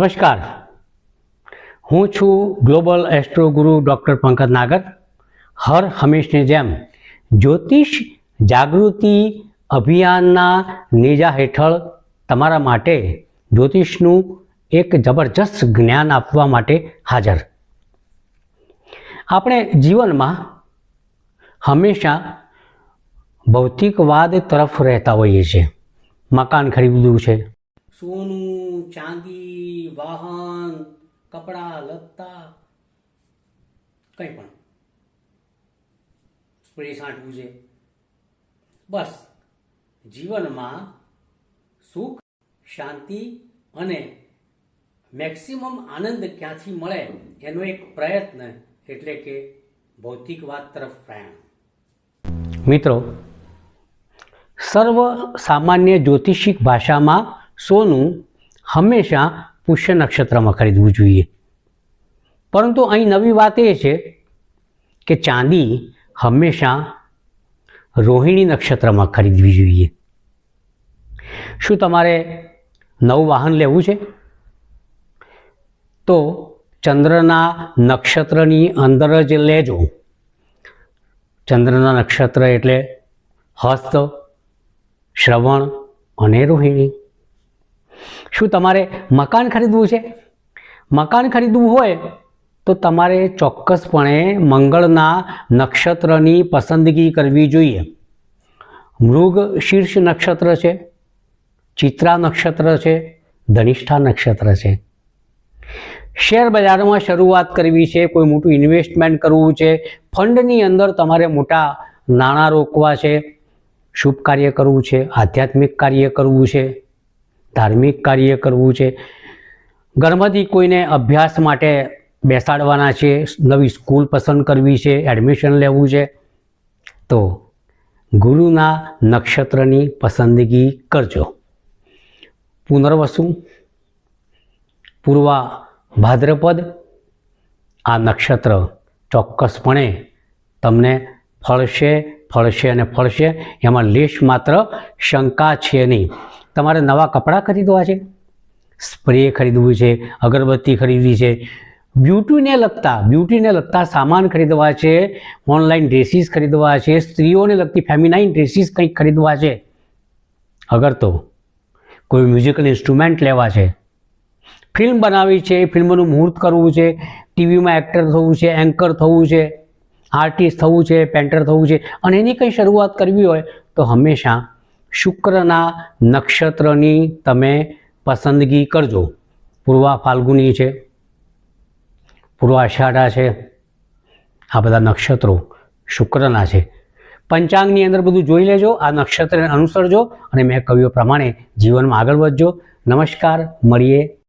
નમસ્કાર. હું છું global astro guru doctor Pankaj Nagar. હર હંમેશની જેમ જ્યોતિષ જાગૃતિ અભિયાનના નેજા હેઠળ તમારા માટે જ્યોતિષનું એક જબરજસ્ત જ્ઞાન આપવા માટે હાજર. આપણે જીવનમાં હંમેશા ભૌતિકવાદ તરફ રહેતા હોઈએ છીએ. મકાન ખરીદવું છે સોનું, ચાંદી, વાહન, કપડાં, લત્તા, કંઈ પણ. સ્પ્રે છાંટવું છે બસ. જીવનમાં સુખ, શાંતિ અને મેક્સિમમ આનંદ ક્યાંથી મળે એનો એક પ્રયત્ન એટલે કે ભૌતિકવાદ તરફ પ્રયાણ. મિત્રો સર્વ સામાન્ય જ્યોતિષિક ભાષામાં સોનું હંમેશા પુષ્ય નક્ષત્રમાં ખરીદવું જોઈએ. પરંતુ અહીં નવી વાત એ છે કે ચાંદી હંમેશા રોહિણી નક્ષત્રમાં ખરીદવી જોઈએ. શું તમારે નવું વાહન લેવું છે? તો ચંદ્રના નક્ષત્રની અંદર જ લેજો. ચંદ્રના નક્ષત્ર એટલે હસ્ત, શ્રવણ અને રોહિણી. શું તમારે મકાન ખરીદવું છે? મકાન ખરીદવું હોય તો તમારે ચોક્કસપણે મંગળના નક્ષત્રની પસંદગી કરવી જોઈએ. મૃગ શીર્ષ નક્ષત્ર છે, ચિત્રા નક્ષત્ર છે, ધનિષ્ઠા નક્ષત્ર છે. શેર બજારમાં શરૂઆત કરવી છે, કોઈ મોટું ઇન્વેસ્ટમેન્ટ કરવું છે, ફંડની અંદર તમારે મોટા નાણાં રોકવા છે, શુભ કાર્ય કરવું છે, આધ્યાત્મિક કાર્ય કરવું છે ધાર્મિક કાર્ય કરવું છે. ઘરમાંથી કોઈને અભ્યાસ માટે બેસાડવાના છે, નવી સ્કૂલ પસંદ કરવી છે, એડમિશન લેવું છે. તો ગુરુના નક્ષત્રની પસંદગી કરજો. પુનર્વસુ, પૂર્વા ભાદ્રપદ, આ નક્ષત્ર ચોક્કસપણે તમને ફળશે ફળશે અને ફળશે. એમાં લેશ માત્ર શંકા છે નહીં. તમારે નવા કપડાં ખરીદવા છે? સ્પ્રે ખરીદવું છે, અગરબત્તી ખરીદવી છે. બ્યુટીને લગતા બ્યુટીને લગતા સામાન ખરીદવા છે, ઓનલાઈન ડ્રેસીસ ખરીદવા છે, સ્ત્રીઓને લગતી ફેમિનાઇન ડ્રેસીસ કંઈક ખરીદવા છે. અગર તો કોઈ મ્યુઝિકલ ઇન્સ્ટ્રુમેન્ટ લેવા છે. ફિલ્મ બનાવી છે, ફિલ્મનું મુહૂર્ત કરવું છે, ટીવીમાં એક્ટર થવું છે, એન્કર થવું છે, આર્ટિસ્ટ થવું છે પેન્ટર થવું છે, અને એની કંઈ શરૂઆત કરવી હોય તો હંમેશા શુક્રના નક્ષત્રની તમે પસંદગી કરજો. પૂર્વા ફાલ્ગુની છે. પૂર્વાષાઢા છે. આ બધા નક્ષત્રો શુક્રના છે. પંચાંગની અંદર બધું જોઈ લેજો, આ નક્ષત્રને અનુસરજો અને મેં કહ્યું પ્રમાણે જીવનમાં આગળ વધજો. નમસ્કાર, મળીએ.